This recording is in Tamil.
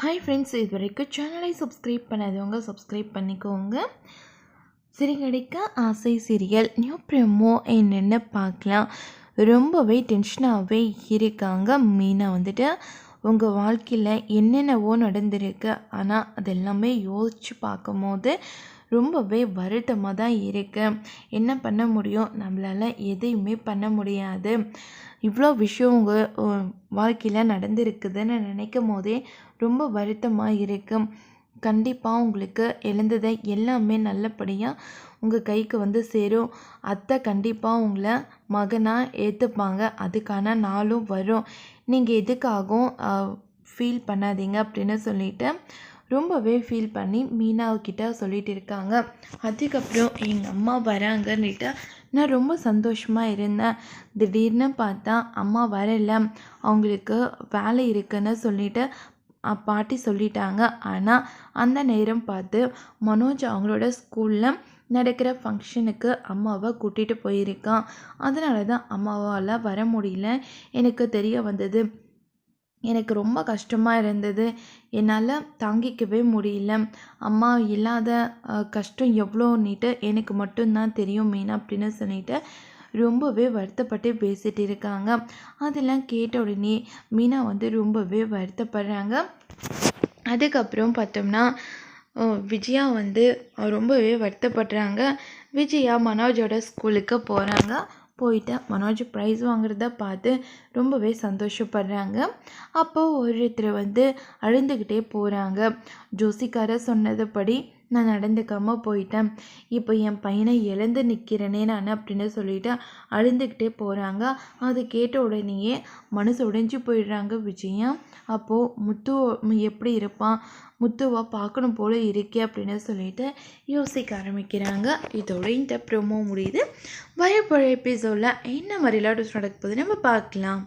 ஹாய் ஃப்ரெண்ட்ஸ் இது வரைக்கும் சேனலை சப்ஸ்கிரைப் பண்ணாதவங்க சப்ஸ்கிரைப் பண்ணிக்கோங்க. சிறுகடிக்க ஆசை சீரியல் நியூ ப்ரெமோ என்னென்னு பார்க்கலாம்? ரொம்பவே டென்ஷனாகவே இருக்காங்க. மீனா வந்துட்டு உங்கள் வாழ்க்கையில் என்னென்னவோ நடந்திருக்கு. ஆனால் அதெல்லாமே யோசித்து பார்க்கும்போது ரொம்பவே வருத்தமாக தான் இருக்கு. என்ன பண்ண முடியும்? நம்மளால் எதையுமே பண்ண முடியாது. இவ்வளோ விஷயம் உங்கள் வாழ்க்கையில் நடந்திருக்குதுன்னு நினைக்கும் போதே ரொம்ப வருத்தமாக இருக்குது கண்டிப்பாக உங்களுக்கு எழுந்ததை எல்லாமே நல்லபடியாக உங்கள் கைக்கு வந்து சேரும். அத்தை கண்டிப்பாக உங்களை மகனாக ஏற்றுப்பாங்க அதுக்கான நாளும் வரும். நீங்கள் எதுக்காகவும் ஃபீல் பண்ணாதீங்க அப்படின்னு சொல்லிவிட்டு ரொம்பவே ஃபீல் பண்ணி மீனாவுக்கிட்ட சொல்லிகிட்டு இருக்காங்க. அதுக்கப்புறம் எங்கள் அம்மா வராங்கன்னுட்டு நான் ரொம்ப சந்தோஷமாக இருந்தேன். திடீர்னு பார்த்தா அம்மா வரல. அவங்களுக்கு வேலை இருக்குன்னு சொல்லிட்டு பாட்டி சொல்லிட்டாங்க. ஆனால் அந்த நேரம் பார்த்து மனோஜ் அவங்களோட ஸ்கூலில் நடக்கிற ஃபங்க்ஷனுக்கு அம்மாவை கூட்டிகிட்டு போயிருக்கான். அதனால தான் அம்மாவால் வர முடியல. எனக்கு தெரிய வந்தது எனக்கு ரொம்ப கஷ்டமாக இருந்தது. என்னால் தாங்கிக்கவே முடியல. அம்மா இல்லாத கஷ்டம் எவ்வளோன்னுட்டு எனக்கு மட்டும்தான் தெரியும் மீனா அப்படின்னு சொல்லிட்டு ரொம்பவே வருத்தப்பட்டு பேசிகிட்டு இருக்காங்க. அதெல்லாம் கேட்ட உடனே மீனா வந்து ரொம்பவே வருத்தப்படுறாங்க. அதுக்கப்புறம் பார்த்தோம்னா விஜயா வந்து ரொம்பவே வருத்தப்படுறாங்க. விஜயா மனோஜோட ஸ்கூலுக்கு போகிறாங்க போயிட்டு மனோஜ் ப்ரைஸ் வாங்குறத பார்த்து ரொம்பவே சந்தோஷப்படுறாங்க. அப்போது ஒருத்தர் வந்து அழுந்துக்கிட்டே போகிறாங்க ஜோசிக்கார சொன்னதுபடி நான் நடந்துக்காமல் போயிட்டேன். இப்போ என் பையனை இழந்து நிற்கிறேனே நான் அப்படின்னு சொல்லிட்டு அழுந்துக்கிட்டே போகிறாங்க அது கேட்ட உடனேயே மனசு உடைஞ்சு போயிடுறாங்க விஜயம் அப்போது முத்து எப்படி இருப்பான்? முத்துவா பார்க்கணும் போல இருக்கே அப்படின்னு சொல்லிட்டு யோசிக்க ஆரம்பிக்கிறாங்க. இதோட இந்த ப்ரோமோ முடியுது. வரப்போகிற எபிசோடில் என்ன மாதிரி லாட்ஸ் நடக்க போகுது நம்ம பார்க்கலாம்.